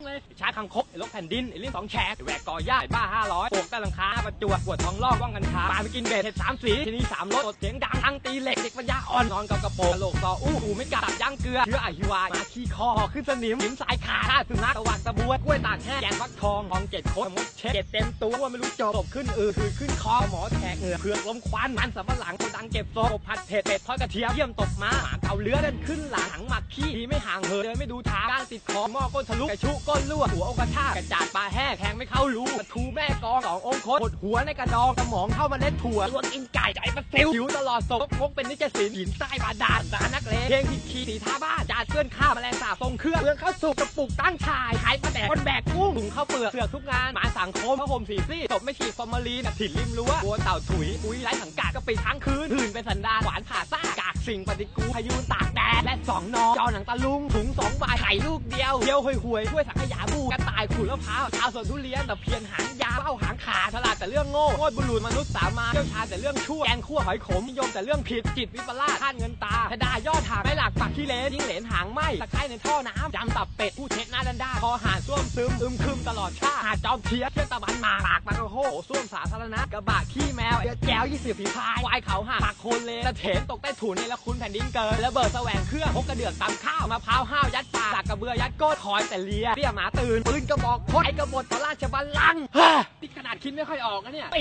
เลยชาคังคกไอ้ลกแผ่นดินไอ้เลี้ยงสองแฉกไอ้แหวกกอหญ้าไอ้บ้าห้าร้อยโปกใต้หลังคาประจวบปวดท้องลอกว่างกันชาปลาไปกินเบ็ดเห็ดสามสีทีนี้สามรสดเสียงดังทั้งตีเหล็กเด็กปัญญาอ่อนนอนกับกระโปรงกระโหลกต่ออู้หูไม่กลับย่างเกลือเชื้ออหิวามาขี้คอขึ้นสนิมหิมสายขาท่าสุนัขตะวันตะบวยกล้วยตากแห้งแกงฟักทองทองเจ็ดโคตรมดเช็ดเจ็ดเต็มตัวไม่รู้จบขึ้นอือคือขึ้นคอหมอแทกเหงือเผือกลมควันมันสำปะหลังคนดังเก็บโซ่ผัดเผ็ดเป็ดทอดกระเทียมเยี่ยมตกมาหมาเกาเลื้อเดินขึ้นหลังถังหมักขี้ดีไม่ห่างเหินเดินไม่ดูทางก้างติดคอหม้อก้นทะลุกระชุก้นรั่วหัวองกระชากกระจาดปลาแห้งแทงไม่เข้ารูกระทูแม่กองสององคตหดหัวในกระดองสมองเข้ามาเล็ดถั่วลวกกินไก่ใจปลาซิวหิวตลอดศพพกเป็นนิจสินหินใต้บาดาลสารนักเลงเพลงผิดคีย์สีท่าบ้านจาดเพื่อนข้าแมลงสาบทรงเครื่องเรื่องข้าวสุกกระปุกตั้งชายขายปลาแดกคนแบกกุ้งถุงข้าวเปลือกเสือกทุกงานหมาสังคมพระห่มสีซี่ศพไม่ฉีดฟอร์มาลีนกับถิ่นริมรั้วบัวเต่าถุยปุ้ยไร้สังกัดก็ปิดทั้งคืนหื่นเป็นสันดานหวานผ่าซ่ากาก สิ่งปฏิกูลพยูนตากแดดและสองนอจอหนังตะลุงถุงสองใบไข่ลูกเดียวเดียวห่วยห่วยๆช่วยสังขยาบูกระต่ายขูดมะพร้าวชาวสวนทุเรียนแต่เพียนหางยาวเบ้าหางขาฉลาดแต่เรื่องโง่โคตรบุรุษมนุษย์สามาเชี่ยวชาญแต่เรื่องชั่วแกงคั่วหอยขมนิยมแต่เรื่องผิดจิตวิปลาสคาดเงินตาทดายอดถากไม่หลักปักขี้เลนยิงเหลนหางไหมตะไคร้ในท่อน้ำจำตับเป็ดผู้เช็ดหน้าดันด้าคอหานส้วมซึมอึมครึมตลอดชาหาดจอมเทียบเที่ยงตะวันมาปากปากกระโหส้วมสาธารณะกระบะขี้แมวเดือดแก้วยี่สิบฝีพายควายเขาหักปากโคนเลนตะเถนตกใต้ถุนในละคุณแผ่นดินเกินระเบิดแสวงเครื่องพกกระเดือกตำข้าวมะพร้าวห้าวยัดปากสักกระเบือยัดก้นคอยแต่เลียเรียหมาตื่นปืนกระบอกคดไอ้กระบดต่อราชบัลลังก์เฮ้ยนี่ขนาดคิดไม่ค่อยออกนะเนี่ย